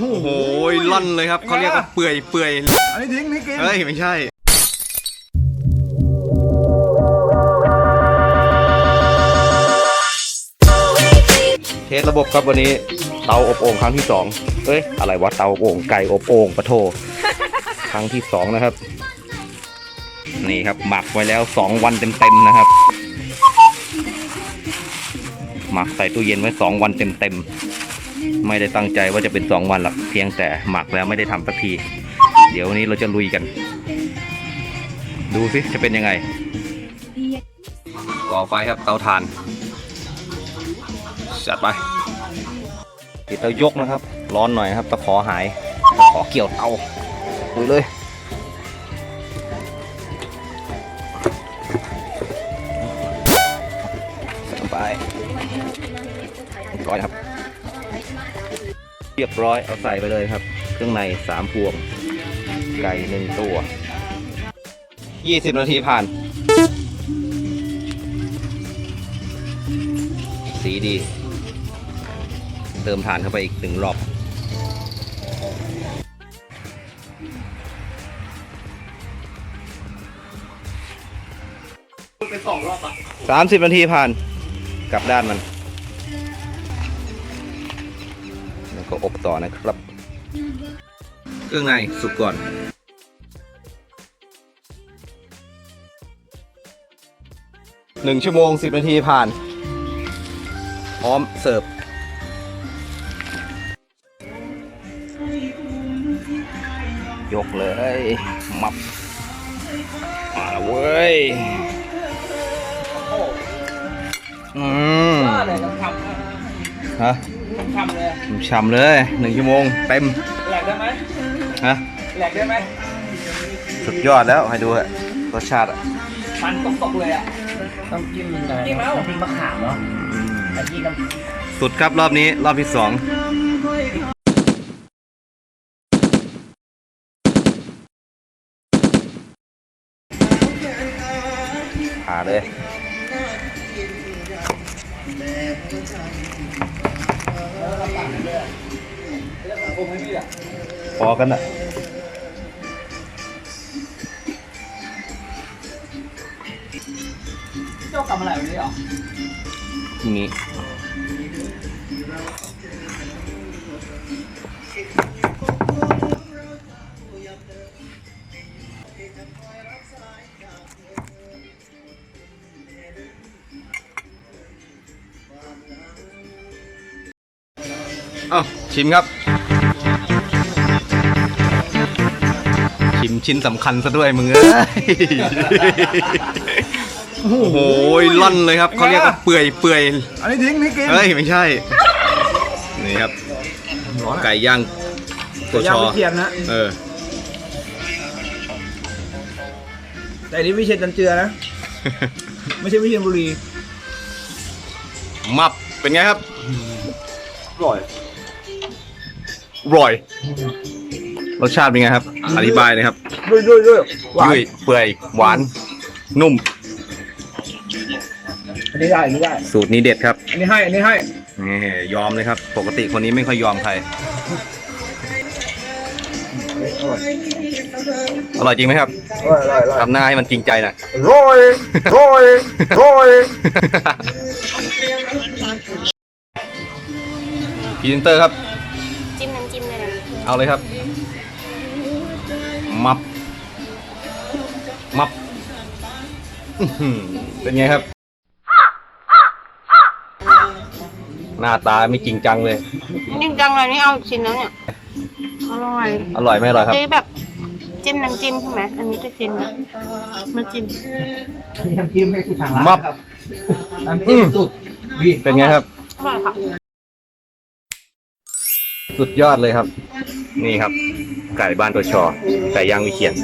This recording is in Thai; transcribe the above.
โอ้โหล่อนเลยครับเขาเรียกว่าเปื่อยเปื่อยอันนี้ทิ้งนี่กินเฮ้ยไม่ใช่เทสระบบครับวันนี้เตาอบโอ่งครั้งที่สองเอ้ยอะไรวะเตาอบโอ่งไก่อบโอ่งปะโทครั้งที่สองนะครับ นี่ครับหมักไว้แล้วสองวันเต็มๆนะครับ หมักใส่ตู้เย็นไว้สองวันเต็มๆ ไม่ได้ตั้งใจว่าจะเป็นสองวันหรอกเพียงแต่หมักแล้วไม่ได้ทำสักที เดี๋ยววันนี้เราจะลุยกัน ดูสิจะเป็นยังไงก่อไฟครับเตาถ่านจัดไปติดเตายกนะครับ ร้อนหน่อยครับตะขอหายตะขอเกี่ยวเตาลุยเลยไปเรียบร้อยครับ เรียบร้อยเอาใส่ไปเลยครับ เครื่องในสามพวง ไก่หนึ่งตัว20นาทีผ่าน สีดี เติมถ่านเข้าไปอีกหนึ่งรอบสามสิบนาทีผ่าน กลับด้านมัน ก็อบต่อนะครับ เครื่องในสุกก่อน หนึ่งชั่วโมงสิบนาทีผ่าน พร้อมเสิร์ฟ ยกเลย มับ มาแล้วเว้ย อืมเลยต้อฮะ ทำเลยฉ่ำเลยหนึ่งชั่วโมงเต็มแหลกได้ไหมฮะแหลกได้ไหมสุดยอดแล้วให้ดูฮะรสชาติอะมันตกตกๆเลยอะต้องจิ้มอะไรจิ้มเอาน้ำพริกมะขามเนาะอันนี้น้ำสุดครับรอบนี้รอบที่สองหาเลยผมไม่มีอะ พอกันอะเจ้าทำอะไรวันนี้เหรอนี้ เอ้าชิมครับ ชิมชิ้นสำคัญซะด้วยมึงเอ้ยโอ้โหล่อนเลยครับเขาเรียกว่าเปื่อยเปื่อยอันนี้ทิ้งนี่กินเฮ้ยไม่ใช่ นี่ครับไก่ย่างตัวชย่างอ วิเชียนนะเออ แต่อันนี้วิเชียนจันเจือนะ ไม่ใช่วิเชียนบุรีมับเป็นไงครับ อร่อย ร่อย รสชาติเป็นไงครับ อธิบายเลยครับด้วยด้วยด้วยหวานยุ่ยเปื่อยหวาน นุ่ม อันนี้ได้อันนี้ได้สูตรนี้เด็ดครับอันนี้ให้อันนี้ให้นี่ยอมเลยครับ ปกติคนนี้ไม่ค่อยยอมใคร อร่อยจริงไหมครับอร่อยอร่อยอร่อยทำหน้าให้มันจริงใจหน่อยอร่อยอร่อยอร่อยพรีเซนเตอร์ครับจิ้มน้ำจิ้ม เลยนะเอาเลยครับ มับ มับอื้อหือเป็นไงครับ หน้าตาไม่จริงจังเลย จริงจังเลยนี่เอาชิ้นแล้วเนี่ยอร่อยอร่อยไหมอร่อยครับ เจ๊แบบจิ้มน้ำจิ้มใช่ไหมอันนี้จะจิ้มนะมาจิ้มน้ำจิ้มให้ที่ทางร้านมับครับน้ำจิ้มสุดวีเป็นไงครับอร่อยค่ะ สุดยอดเลยครับ นี่ครับไก่บ้านตัวชอไก่ย่างวิเชียน